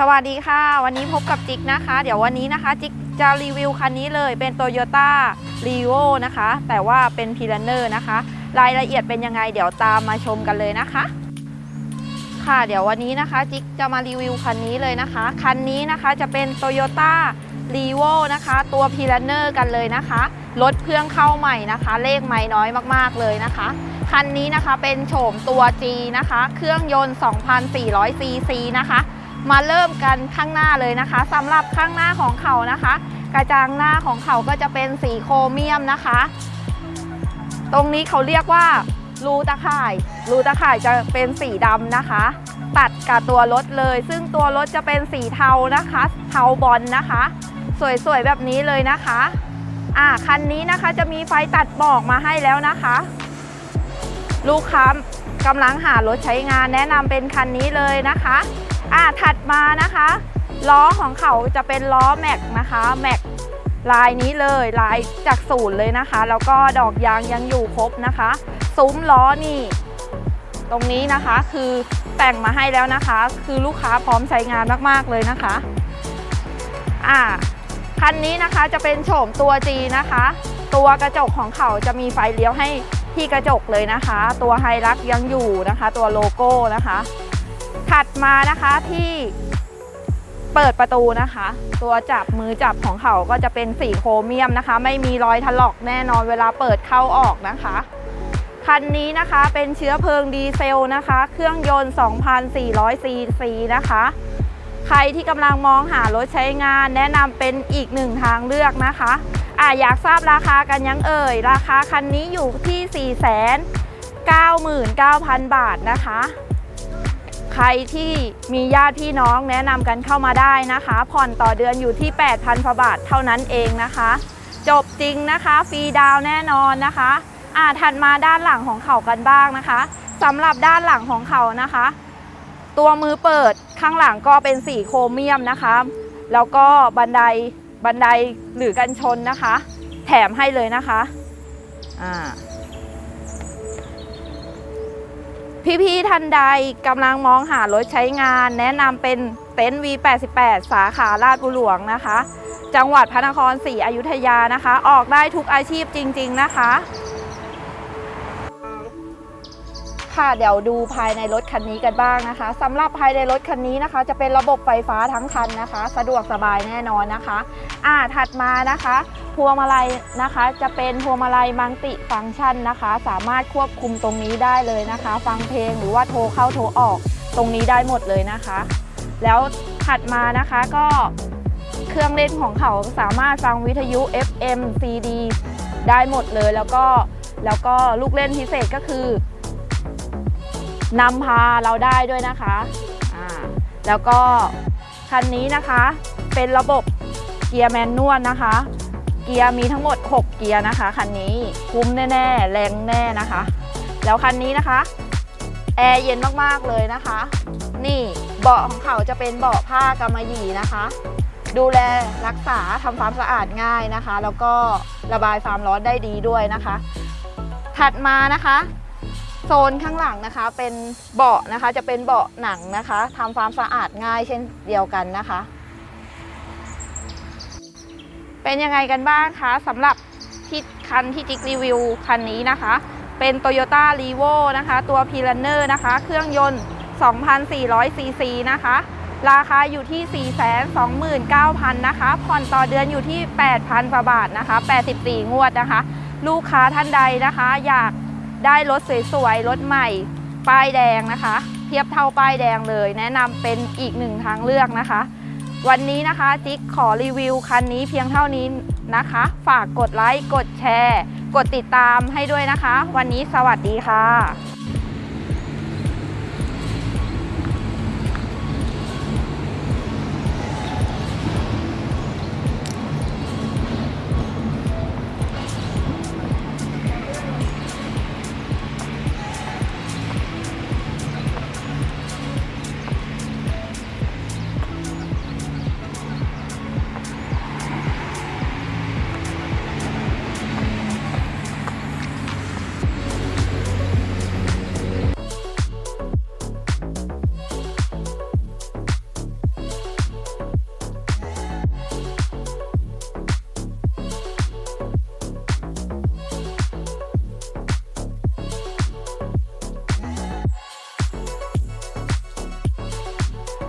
สวัสดีค่ะ วันนี้พบกับจิกนะคะ เดี๋ยววันนี้นะคะ จิกจะรีวิวคันนี้เลยเป็น Toyota r e v o นะคะ แต่ว่าเป็น p i l a n e r นะคะ รายละเอียดเป็นยังไง เดี๋ยวตามมาชมกันเลยนะคะ ค่ะเดี๋ยววันนี้นะคะ จิกจะมารีวิวคันนี้เลยนะคะ คันนี้นะคะจะเป็น Toyota r e v o นะคะ ตัว p i l a n e r กันเลยนะคะรถเครื่องเข้าใหม่นะคะ เลขไม่น้อยมากๆเลยนะคะคันนี้นะคะเป็นโฉมตัว G นะคะ เครื่องยนต์ 2,400 cc นะคะ มาเริ่มกันข้างหน้าเลยนะคะสำหรับข้างหน้าของเขานะคะ กระจังหน้าของเขาก็จะเป็นสีโครเมียมนะคะ ตรงนี้เขาเรียกว่ารูตะข่าย รูตะข่ายจะเป็นสีดำนะคะ ตัดกับตัวรถเลย ซึ่งตัวรถจะเป็นสีเทานะคะ เทาบอลนะคะ สวยๆแบบนี้เลยนะคะอ่าคันนี้นะคะจะมีไฟตัดบอกมาให้แล้วนะคะ ลูกค้ากำลังหารถใช้งานแนะนำเป็นคันนี้เลยนะคะ อ่าถัดมานะคะล้อของเขาจะเป็นล้อแม็กนะคะแม็กลายนี้เลยลายจากศูนย์เลยนะคะ แล้วก็ดอกยางยังอยู่ครบนะคะ ซุ้มล้อนี่ ตรงนี้นะคะคือแต่งมาให้แล้วนะคะ คือลูกค้าพร้อมใช้งานมาก ๆ เลยนะคะอ่าคันนี้นะคะจะเป็นโฉมตัว G นะคะ ตัวกระจกของเขาจะมีไฟเลี้ยวให้ที่กระจกเลยนะคะ ตัวไฮรักยังอยู่นะคะ ตัวโลโก้นะคะ ถัดมานะคะที่เปิดประตูนะคะ ตัวจับมือจับของเขาก็จะเป็นสีโครเมียมนะคะ ไม่มีรอยถลอกแน่นอนเวลาเปิดเข้าออกนะคะคันนี้นะคะเป็นเชื้อเพลิงดีเซลนะคะ เครื่องยนต์ 2,400 ซีซีนะคะ ใครที่กำลังมองหารถใช้งานแนะนำเป็นอีกหนึ่งทางเลือกนะคะอะอยากทราบราคากันยังเอ่ย ราคาคันนี้อยู่ที่ 499,000 บาทนะคะ ใครที่มีญาติพี่น้องแนะนำกันเข้ามาได้นะคะ ผ่อนต่อเดือนอยู่ที่ 8,000กว่าบาทเท่านั้นเองนะคะ จบจริงนะคะฟรีดาวแน่นอนนะคะอ่าถัดมาด้านหลังของเขากันบ้างนะคะสำหรับด้านหลังของเขานะคะ ตัวมือเปิดข้างหลังก็เป็นสีโครเมียมนะคะ แล้วก็บันไดบันไดหรือกันชนนะคะ แถมให้เลยนะคะอ่า พี่ๆท่านใดกำลังมองหารถใช้งาน แนะนำเป็นเต็นท์ V88 สาขาลาดบุหลวงนะคะ จังหวัดพระนครศรีอยุธยานะคะ ออกได้ทุกอาชีพจริง ๆนะคะ ค่ะเดี๋ยวดูภายในรถคันนี้กันบ้างนะคะสำหรับภายในรถคันนี้นะคะ จะเป็นระบบไฟฟ้าทั้งคันนะคะ สะดวกสบายแน่นอนนะคะ อ่าถัดมานะคะ พวงมาลัยนะคะ จะเป็นพวงมาลัยมังติฟังก์ชันนะคะ สามารถควบคุมตรงนี้ได้เลยนะคะ ฟังเพลงหรือว่าโทรเข้าโทรออกตรงนี้ได้หมดเลยนะคะ แล้วถัดมานะคะก็เครื่องเล่นของเขาสามารถฟังวิทยุ FM CD ได้หมดเลยแล้วก็แล้วก็ลูกเล่นพิเศษก็คือนำพาเราได้ด้วยนะคะอ่าแล้วก็คันนี้นะคะเป็นระบบเกียร์แมนนวลนะคะ เกียร์มีทั้งหมด 6 เกียร์นะคะคันนี้คุ้มแน่ๆ แรงแน่นะคะ แล้วคันนี้นะคะแอร์เย็นมากๆเลยนะคะ นี่เบาะของเขาจะเป็นเบาะผ้ากำมะหยี่นะคะ ดูแลรักษาทำความสะอาดง่ายนะคะ แล้วก็ระบายความร้อนได้ดีด้วยนะคะ ถัดมานะคะโซนข้างหลังนะคะเป็นเบาะนะคะจะเป็นเบาะหนังนะคะทำความสะอาดง่ายเช่นเดียวกันนะคะ เป็นยังไงกันบ้างคะสำหรับที่คันที่จิกรีวิวคันนี้นะคะ เป็น Toyota r e v o นะคะ ตัว p i l a n e r นะคะ เครื่องยนต์ 2,400 ซีซีนะคะ ราคาอยู่ที่ 429,000 นะคะ ผ่อนต่อเดือนอยู่ที่ 8,000กว่าบาทนะคะ 84 งวดนะคะ ลูกค้าท่านใดนะคะ อยากได้รถสวยๆ รถใหม่ ป้ายแดงนะคะ เทียบเท่าป้ายแดงเลย แนะนำเป็นอีกหนึ่งทางเลือกนะคะ วันนี้นะคะจิ๊กขอรีวิวคันนี้เพียงเท่านี้นะคะ ฝากกดไลค์ กดแชร์ กดติดตามให้ด้วยนะคะ วันนี้สวัสดีค่ะ